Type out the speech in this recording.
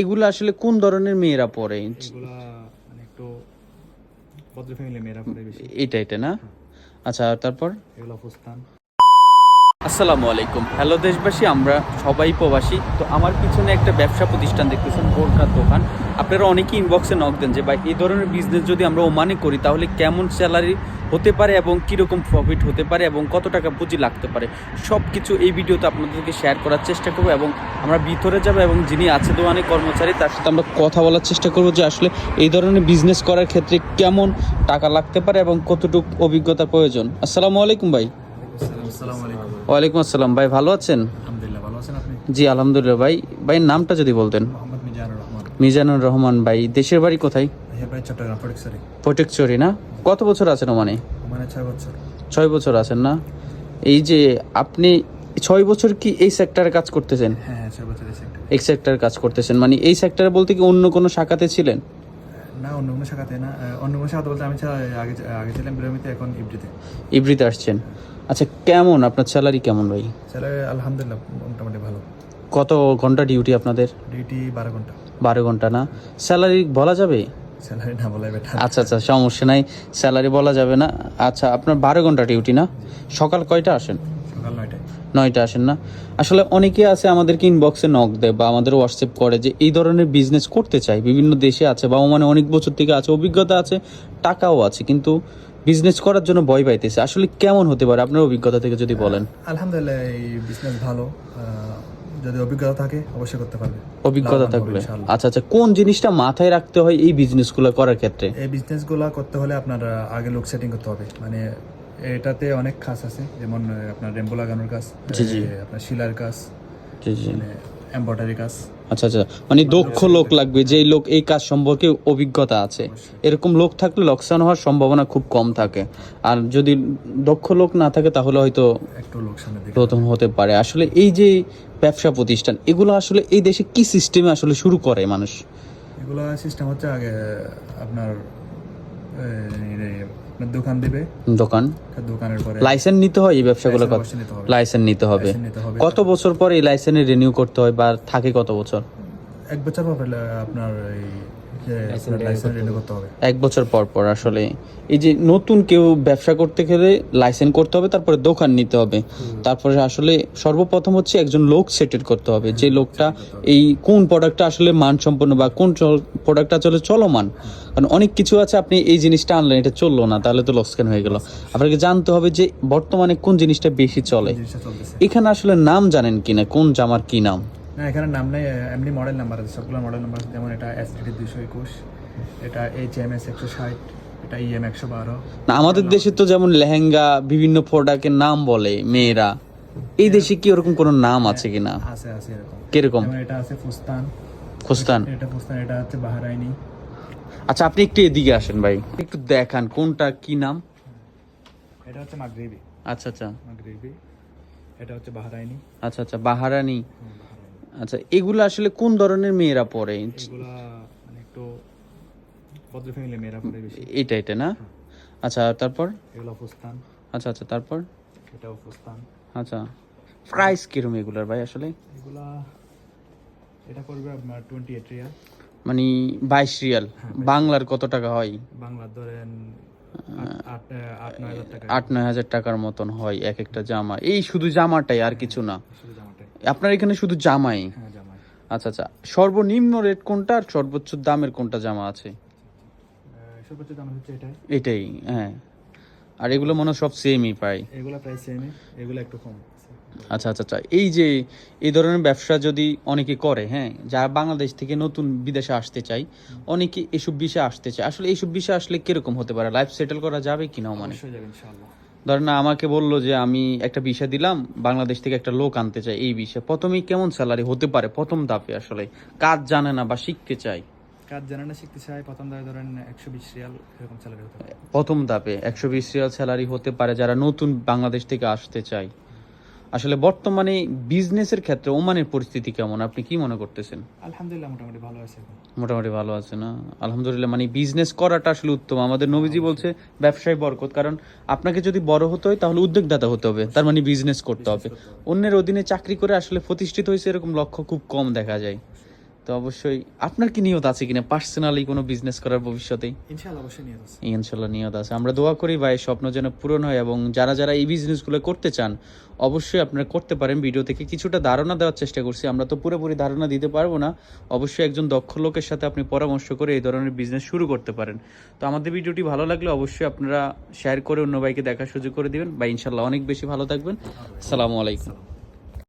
এগুলো আসলে কোন ধরনের মেয়েরা পরে মানে একটু ভদ্র ফ্যামিলি মেয়েরা করে বেশি। এটা এটা না? আচ্ছা আর তারপর? এগুলো ফুস্তান আসসালামু আলাইকুম। হ্যালো দেশবাসী আমরা সবাই প্রবাসী। তো আমার পিছনে একটা ব্যবসা প্রতিষ্ঠান দেখতেছেন বোরকার দোকান। আপনারা অনেকেই ইনবক্সে নক দেন যে ভাই এই ধরনের বিজনেস যদি আমরা ওমানে করি তাহলে কেমন স্যালারি হতে পারে এবং কীরকম প্রফিট হতে পারে এবং কত টাকা পুঁজি লাগতে পারে সব কিছু এই ভিডিওতে আপনাদেরকে শেয়ার করার চেষ্টা করব এবং আমরা ভিতরে যাব এবং যিনি আছে দোকানে কর্মচারী তার সাথে আমরা কথা বলার চেষ্টা করব যে আসলে এই ধরনের বিজনেস করার ক্ষেত্রে কেমন টাকা লাগতে পারে এবং কতটুকু অভিজ্ঞতার প্রয়োজন। আসসালামু আলাইকুম ভাই। ওয়ালাইকুম আসসালাম। ভাই ভালো আছেন? ভালো জি আলহামদুলিল্লাহ ভাই। ভাই নামটা যদি বলতেন। মিজানুর রহমান ভাই দেশের বাড়ি কোথায়? চট্টগ্রাম ফটিকসারি ফটেকচুরি না? কত বছর আছেন ওমানে? মানে ছয় বছর। ছয় বছর আছেন না? এই যে আপনি ছয় বছর কি এই সেক্টরে কাজ করতেছেন? হ্যাঁ হ্যাঁ ছয় বছর এই সেক্টরে কাজ করতেছেন। মানে এই সেক্টরে বলতে কি অন্য কোনো শাখাতে ছিলেন? না অন্য কোনো শাখাতে না। অন্য কোনো শাখাতে বলতে আমি আগে আগে ছিলাম বিরমিতে এখন ইবরিতে ইব্রিতে আসছেন। আচ্ছা কেমন? আপনার স্যালারি কেমন ভাই? স্যালারি আলহামদুলিল্লাহ মোটামুটি ভালো। কত ঘণ্টা ডিউটি আপনাদের? ডিউটি বারো ঘণ্টা। বারো ঘণ্টা না? স্যালারি বলা যাবে? স্যালারি না আচ্ছা আচ্ছা সমস্যা নাই। স্যালারি বলা যাবে না। আচ্ছা আপনার বারো ঘণ্টা ডিউটি না? সকাল কয়টা আসেন? সকাল নয়টায়। নয়টা আসেন না? আসলে অনেকে আছে আমাদেরকে ইনবক্সে নক দেয় বা আমাদের হোয়াটসঅ্যাপ করে যে এই ধরনের বিজনেস করতে চাই। বিভিন্ন দেশে আছে বা মানে অনেক বছর থেকে আছে অভিজ্ঞতা আছে টাকাও আছে কিন্তু বিজনেস করার জন্য ভয় পাইতেছে। আসলে কেমন হতে পারে? আপনার অভিজ্ঞতা থেকে যদি বলেন। আলহামদুলিল্লাহ এই বিজনেস ভালো। যদি অভিজ্ঞতা থাকে অবশ্যই করতে পারবে। অভিজ্ঞতা থাকলে আচ্ছা আচ্ছা কোন জিনিসটা মাথায় রাখতে হয় এই বিজনেসগুলো করার ক্ষেত্রে? এই বিজনেসগুলো করতে হলে আপনার আগে লোক সেটিং করতে হবে। মানে এটাতে অনেক কাজ আছে যেমন আপনার রেম্বো লাগানোর কাজ জি, জি। আপনার শিলার কাজ জি জি। মানে এম্ব্রয়ডারি কাজ। আচ্ছা আচ্ছা মানে দক্ষ লোক লাগবে যেই লোক এই কাজ সম্পর্কে অভিজ্ঞতা আছে। এরকম লোক থাকলে লোকসান হওয়ার সম্ভাবনা খুব কম থাকে। আর যদি দক্ষ লোক না থাকে তাহলে হয়তো একটু প্রথম হতে পারে। আসলে এই যে ব্যবসা প্রতিষ্ঠান এগুলো আসলে এই দেশে কি সিস্টেমে আসলে শুরু করে মানুষ? এগুলো সিস্টেম হচ্ছে আগে আপনার দোকান দিবে। দোকান? দোকানের পরে লাইসেন্স নিতে হয় এই ব্যবসাগুলো লাইসেন্স নিতে হবে। লাইসেন্স লাইসেন্স কত বছর পর এই লাইসেন্সের রিনিউ করতে হয় বা থাকে কত বছর? এক বছর পর আপনার এই যে লাইসেন্স রিনিউ করতে হবে। এক বছর পর পর আসলে। এই যে নতুন কেউ ব্যবসা করতে গেলে লাইসেন্স করতে হবে তারপরে দোকান নিতে হবে। তারপরে আসলে সর্বপ্রথম হচ্ছে একজন লোক সেটেল করতে হবে যে লোকটা এই কোন প্রোডাক্টটা আসলে মানসম্পন্ন বা কোন প্রোডাক্টটা আসলে চলমান। কারণ অনেক কিছু আছে আপনি এই জিনিসটা আনলেন এটা চলল না তাহলে তো লোকসান হয়ে গেল। আপনাকে জানতে হবে যে বর্তমানে কোন জিনিসটা বেশি চলে। এখানে আসলে নাম জানেন কিনা কোন জামার কি নাম? না এখানে নাম নেই এমনি মডেল নাম্বার আছে সবগুলো মডেল নাম্বার আছে। যেমন এটা এস টি দুশো একুশ এটা এইচ এম এস একশো ষাট এটা E ইএম একশো বারো। না আমাদের দেশে তো যেমন লেহেঙ্গা বিভিন্ন প্রোডাক্টের নাম বলে মেয়েরা। এই দেশে কি ওরকম কোনো নাম আছে কিনা? আছে আছে এরকম। কীরকম? এটা আছে ফুস্তান। খুস্তান এটা ফুস্তান এটা হচ্ছে বাহারাইনি। আচ্ছা আপনি একটু এদিকে আসেন ভাই। একটু দেখান কোনটা কি নাম? এটা হচ্ছে মাগরিবি। আচ্ছা আচ্ছা। মাগরিবি এটা হচ্ছে বাহারাইনি। আচ্ছা আচ্ছা বাহারানি আচ্ছা এগুলো আসলে কোন ধরনের মেয়েরা পরে মানে একটু ভদ্র ফ্যামিলি মেয়েরা করে বেশি। এটা এটা না? আচ্ছা তারপর? এগুলো ফুস্তান আচ্ছা আচ্ছা তারপর? এটাও ফুস্তান আচ্ছা প্রাইস কিরম এগুলার ভাই আসলে? এগুলা এটা করবে আপনার টোয়েন্টি এইট রিয়াল মানে বাইশ রিয়াল বাংলার কত টাকা হয়? বাংলার ধরেন আট- নয় হাজার টাকার মতন হয় এক একটা জামা। এই শুধু জামাটাই আর কিছু না। আপনার এখানে শুধু জামাই? হ্যাঁ আচ্ছা আচ্ছা। সর্বনিম্ন রেট কোনটা আর সর্বোচ্চ দামের কোনটা জামা আছে? সর্বোচ্চ দাম হচ্ছে এটাই। এটাই হ্যাঁ। আর এগুলো মনে সব সেমই পাই এগুলা প্রাইস সেমই এগুলো একটু কম। আচ্ছা আচ্ছা আচ্ছা। এই যে এই ধরনের ব্যবসা যদি অনেকে করে হ্যাঁ যারা বাংলাদেশ থেকে নতুন বিদেশে আসতে চাই অনেকে এসব বিষয়ে আসতে চায়। আসলে এইসব বিষয়ে আসলে কীরকম হতে পারে? লাইফ সেটেল করা যাবে কিনা মানে ধরেন না আমাকে বলল যে আমি একটা বিষয় দিলাম বাংলাদেশ থেকে একটা লোক আনতে চাই এই বিষয়ে প্রথমেই কেমন স্যালারি হতে পারে? প্রথম ধাপে আসলে। কাজ জানে না বা শিখতে চাই কাজ জানে না শিখতে চাই প্রথম ধাপে ধরেন একশো বিশ রিয়াল এরকম স্যালারি হতে পারে। প্রথম ধাপে একশো বিশ রিয়াল স্যালারি হতে পারে যারা নতুন বাংলাদেশ থেকে আসতে চায়। আসলে বর্তমানে বিজনেসের ক্ষেত্রে ওমানের পরিস্থিতি কেমন? আপনি কি মনে করতেছেন? আলহামদুলিল্লাহ মোটামুটি ভালো আছে মোটামুটি ভালো আছে না? আলহামদুলিল্লাহ মানে বিজনেস করাটা আসলে উত্তম। আমাদের নবীজি বলছে ব্যবসায় বরকত। কারণ আপনাকে যদি বড় হতে হয় তাহলে উদ্যোগদাতা হতে হবে। তার মানে বিজনেস করতে হবে। অন্যের অধীনে চাকরি করে আসলে প্রতিষ্ঠিত হয়েছে এরকম লক্ষ্য খুব কম দেখা যায়। তো অবশ্যই আপনার কি নিয়ত আছে কিনা? পার্সোনালি কোনো বিজনেস করার ভবিষ্যতে? ইনশাআল্লাহ অবশ্যই নিয়ে আছে। ইনশাল্লাহ নিয়ত আছে। আমরা দোয়া করি ভাই স্বপ্ন যেন পূরণ হয় এবং যারা যারা এই বিজনেসগুলো করতে চান অবশ্যই আপনারা করতে পারেন। ভিডিও থেকে কিছুটা ধারণা দেওয়ার চেষ্টা করছি। আমরা তো পুরোপুরি ধারণা দিতে পারব না। অবশ্যই একজন দক্ষ লোকের সাথে আপনি পরামর্শ করে এই ধরনের বিজনেস শুরু করতে পারেন। তো আমাদের ভিডিওটি ভালো লাগলে অবশ্যই আপনারা শেয়ার করে অন্য ভাইকে দেখার সুযোগ করে দিবেন। বা ইনশাল্লাহ অনেক বেশি ভালো থাকবেন। আসসালামু আলাইকুম।